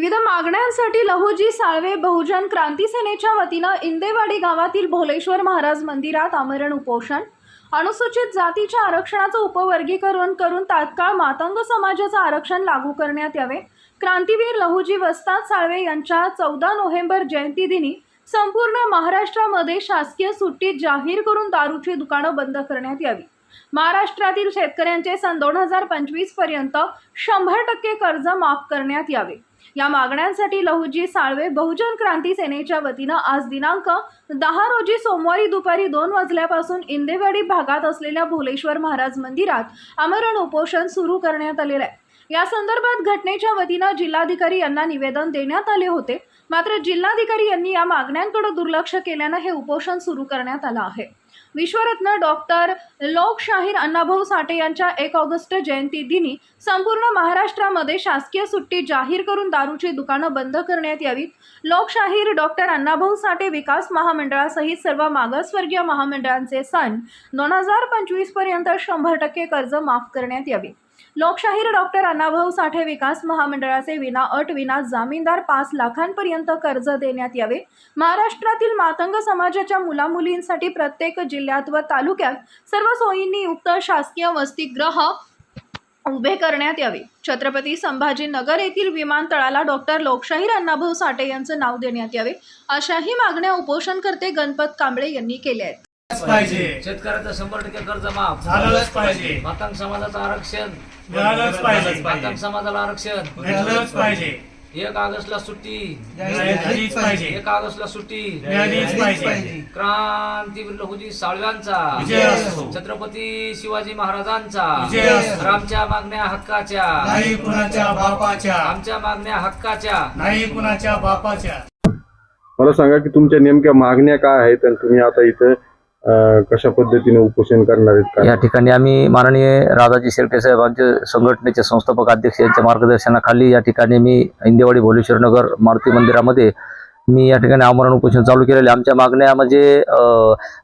विविध मागण्यांसाठी लहुजी साळवे बहुजन क्रांती सेनेच्या वतीनं इंदेवाडी गावातील भोलेश्वर महाराज मंदिरात आमरण उपोषण. अनुसूचित जातीच्या आरक्षणाचं उपवर्गीकरण करून तात्काळ मातंग समाजाचं आरक्षण लागू करण्यात यावे. क्रांतीवीर लहुजी वस्ताद साळवे यांच्या चौदा नोव्हेंबर जयंतीदिनी संपूर्ण महाराष्ट्रामध्ये शासकीय सुट्टी जाहीर करून दारूची दुकानं बंद करण्यात यावी. महाराष्ट्रातील शेतकऱ्यांचे सन दोन हजार पंचवीसपर्यंत शंभर टक्के कर्ज माफ करण्यात यावे. या मागण्यांसाठी लहुजी साळवे बहुजन क्रांती सेनेच्या वतीनं आज दिनांक दहा रोजी सोमवारी दुपारी दोन वाजल्यापासून इंदेवाडी भागात असलेल्या भोलेश्वर महाराज मंदिरात आमरण उपोषण सुरू करण्यात आलेलं आहे. या संदर्भात घटनेच्या वतीनं जिल्हाधिकारी यांना निवेदन देण्यात आले होते. मात्र जिल्हाधिकारी यांनी या मागण्यांकडे दुर्लक्ष केल्यानं हे उपोषण सुरू करण्यात आलं आहे. विश्वरत्न डॉक्टर लोकशाहीर अण्णाभाऊ साठे यांच्या एक ऑगस्ट जयंती दिनी संपूर्ण महाराष्ट्रामध्ये शासकीय सुट्टी जाहीर करून दारूची दुकानं बंद करण्यात यावीत. लोकशाहीर डॉक्टर अण्णाभाऊ साठे विकास महामंडळासहित सर्व मागासवर्गीय महामंडळांचे सण दोन हजार पंचवीसपर्यंत शंभर टक्के कर्ज माफ करण्यात यावे. लोकशाहीर डॉक्टर अण्णाभाऊ साठे विकास महामंडळाचे विना अट विना जामीनदार पाच लाखांपर्यंत कर्ज देण्यात यावे. महाराष्ट्रातील मातंग समाजाच्या मुलामुलींसाठी प्रत्येक जिल्ह्यात व तालुक्यात सर्व सोयींनी युक्त शासकीय वसतिगृह उभे करण्यात यावे. छत्रपती संभाजीनगर येथील विमानतळाला डॉक्टर लोकशाहीर अण्णाभाऊ साठे यांचं नाव देण्यात यावे अशाही मागण्या उपोषणकर्ते गणपत कांबळे यांनी केल्या आहेत. पाहिजे. शेतकऱ्याचं शंभर टक्के कर्ज माफ. झालंच पाहिजे. मातांग समाजाचं आरक्षण. मिळालंच पाहिजे. मातांग समाजाला आरक्षण. भेटलंच पाहिजे. एक ऑगस्टला सुट्टी. झालीच पाहिजे. एक ऑगस्टला सुट्टी. मिळालीच पाहिजे. क्रांतीवीर लहुजी साळव्यांचा. विजय असो. छत्रपती शिवाजी महाराजांचा. विजय असो. तर आमच्या मागण्या हक्काच्या. नाही कुणाच्या बापाच्या. आमच्या मागण्या हक्काच्या. नाही कुणाच्या बापाच्या. मला सांगा की तुमच्या नेमक्या मागण्या काय आहेत आणि तुम्ही आता इथं कशा पद्धतीने उपोषण करणार आहेत या ठिकाणी आम्ही माननीय राजाजी शेळके साहेबांचे संघटनेचे संस्थापक अध्यक्ष यांच्या मार्गदर्शनाखाली या ठिकाणी मी इंदेवाडी भोलेश्वर नगर मारुती मंदिरामध्ये मी या ठिकाणी आमरण उपोषण चालू केलेले आमच्या मागण्या म्हणजे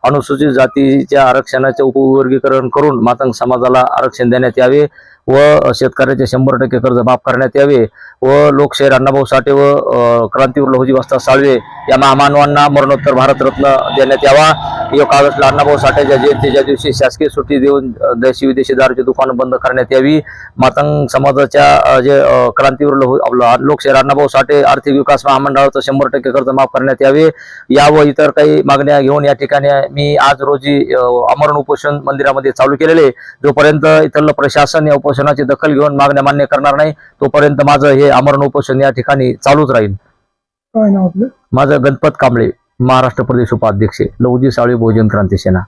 अनुसूचित जातीच्या आरक्षणाचे उपवर्गीकरण करून मातंग समाजाला आरक्षण देण्यात यावे व शेतकऱ्याचे शंभर टक्के कर्ज माफ करण्यात यावे व लोकशाहीर अण्णाभाऊ साठे व अ, क्रांतीवीर लहुजी साळवे या महामानवांना मरणोत्तर भारतरत्न देण्यात यावा. एक ऑगस्टला अण्णाभाऊ साठेच्या जयंतीच्या दिवशी शासकीय सुट्टी देऊन देशी विदेशी दारूची दुकानं बंद करण्यात यावी. मातंग समाजाच्या जे क्रांतीवीर आपलं लोकशाहीर अण्णाभाऊ साठे आर्थिक विकास महामंडळाचं शंभर टक्के कर्ज माफ करण्यात यावे. या व इतर काही मागण्या घेऊन या ठिकाणी मी आज रोजी अ, आमरण उपोषण मंदिरामध्ये चालू केलेले जोपर्यंत इथलं प्रशासन या उपोषणाची दखल घेऊन मागण्या मान्य करणार नाही तोपर्यंत माझं हे आमरण उपोषण या ठिकाणी चालूच राहील. माझं गणपत कांबळे. महाराष्ट्र प्रदेश उपाध्यक्ष लवजी साळी बहुजन क्रांती सेना.